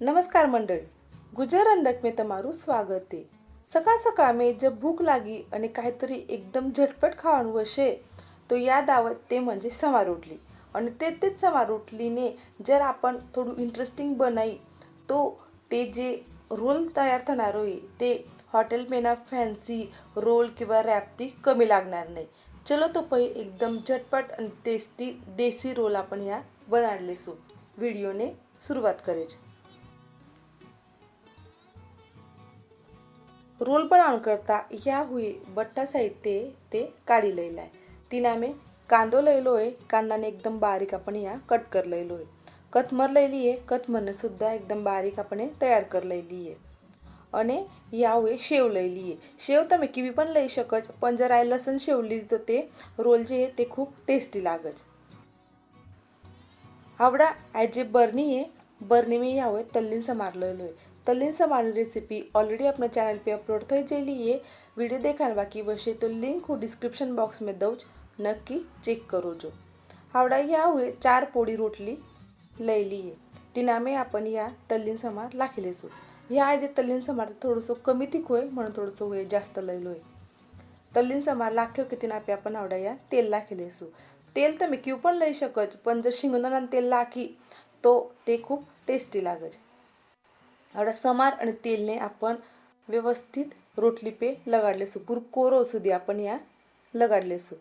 नमस्कार मंडळ. गुजर अंधकमे तमारू स्वागत. आहे सकाळ सकाळ मे जब भूक लागी आणि काहीतरी एकदम झटपट खाऊन वशे तो या दावत ते म्हणजे समारोटली आणि ते तेच समारोटलीने जर आपण थोडं इंटरेस्टिंग बनाई तो ते जे रोल तयार होणार होई ते हॉटेल मेना फॅन्सी रोल किंवा रॅप ती कमी लागणार नाही. चलो तो पै एकदम झटपट आणि टेस्टी देसी रोल आपण ह्या बनाडलेसो. व्हिडिओने सुरुवात करायची रोल पण ऑन करता ह्या हुई बट्टा साहित्य ते, ते काढी लिहिलं आहे तिने आम्ही कांदो लिहिलो आहे कांदाने एकदम बारीक आपण ह्या कट कर लिहिलो आहे. कथमर लिहिली आहे कथमरने सुद्धा एकदम बारीक आपण तयार कर लिहिली आहे. आणि यावे शेव लिहिली आहे. शेव तर मी किवी पण लई शकच पण जर आई लसण शेवली तर ते रोल जे आहे ते खूप टेस्टी लागत. आवडा ॲज जे बर्नी आहे बर्नी मी यावे तल्लीन समार लिहिलो आहे. तल्लीन समारनी रेसिपी ऑलरेडी अपना चैनल पे अपलोड થઈ જયેલી है वीडियो देखना बाकी बचे तो लिंक હું डिस्क्रिप्शन बॉक्स में દઉં જ નક્કી ચેક કરો જો આવડા યા हुए ચાર પોળી રોટલી લઈ લઈએ તેના મેં आपण या तल्लीन समार लाखी लेसू ह्या जे तल्लीन समार थोडंसं कमी तिख होय म्हणून थोडंसं होय जास्त लयलो आहे तल्लीन समार लाख्यो की તેના આપે आपण આવડા યા તેલ લાખી લેશું તેલ તમે ક્યું પણ લઈ શકો છો પણ જો શિંગદાણાનું તેલ લાખી તો તે ખૂબ ટેસ્ટી લાગે एवढा समार आणि तेलने आपण व्यवस्थित रोटली पे लगाडले असू. पूर कोर असू दे आपण या लगाडले असू.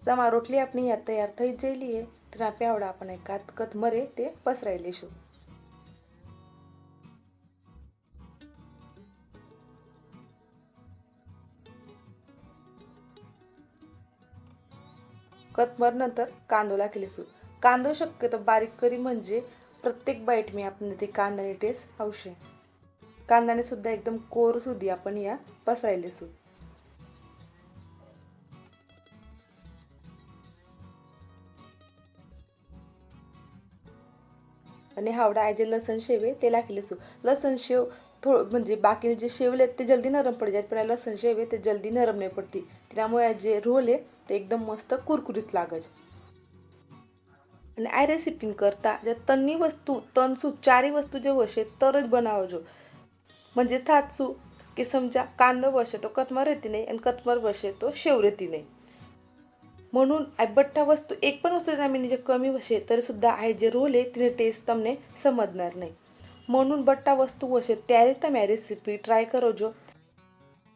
समा रोटली आपण या तयार थैत जेली आहे છે તેના પ્યાવડા આપણે કાત કત મરે તે પસરાઈ લઈશું कतमर नंतर कांदो लाखी लेसू कांदो शक्यतो बारीक करी म्हणजे प्रत्येक बाईट मी आपण ते कांद्याने टेस्ट आवशे कांद्याने सुद्धा एकदम कोर सुधी आपण या पसराई आणि हावडा जे लसण शेवे ते लाखले सू लसण शेव थोडं म्हणजे बाकीने जे शेवले आहेत ते जल्दी नरम पडत जात पण लसण शेवे ते जल्दी नरम नाही पडते. त्यामुळे जे रोल आहे ते एकदम मस्त कुरकुरीत लागत आणि आय रेसिपी करता ज्या तन्नी वस्तू तनसू चारही वस्तू जे वशे तरच बनावजो. म्हणजे थातसू की समजा कांदा वशे तो कतमर येते नाही आणि कतमर वशे तो शेव रेती नाही. म्हणून ॲबट्टा वस्तू एक पण वस्तू जमिनी जे कमी वसे तरीसुद्धा आहे जे रोल आहे तिने टेस्ट तमने समजणार नाही. म्हणून बट्टा वस्तू वशे त्याने तमे रेसिपी ट्राय करो जो.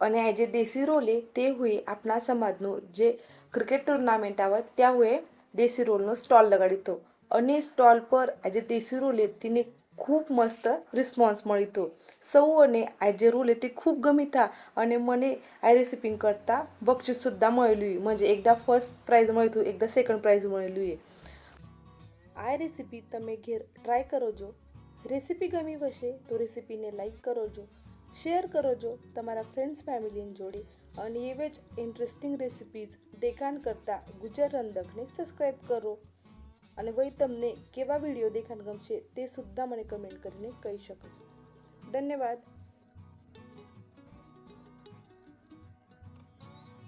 आणि हे जे देसी रोल आहे ते हुई आपणा समाजनो जे क्रिकेट टुर्नामेंट आवत त्या हुए देसी रोलनं स्टॉल लगाडितो आणि स्टॉल पर जे देसी रोल आहे तिने ખૂબ મસ્ત રિસ્પોન્સ મળી તો. જે રૂલ એ તે ખૂબ ગમી હતા અને મને આ રેસિપિંગ કરતાં બક્ષીસસુદ્धा મળેલું म्हणजे एकदा फर्स्ट प्राईज મળ્યું એકદા સેકન્ડ પ્રાઇઝ મળેલું એ. આ રેસીપી તમે ઘેર ટ્રાય કરો છો રેસીપી ગમી હશે તો રેસીપીને લાઇક કરો છો શેર કરો છો તમારા ફ્રેન્ડ્સ ફેમિલીની જોડે. અને એવી જ ઇન્ટરેસ્ટિંગ રેસિપીઝ દેખાણ કરતાં ગુજર રંધકને સબસ્ક્રાઈબ કરો. અને વહી તમને કેવા વીડિયો દેખાણ ગમશે તે સુદ્ધા મને કમેન્ટ કરીને કહી શકો છો. ધન્યવાદ.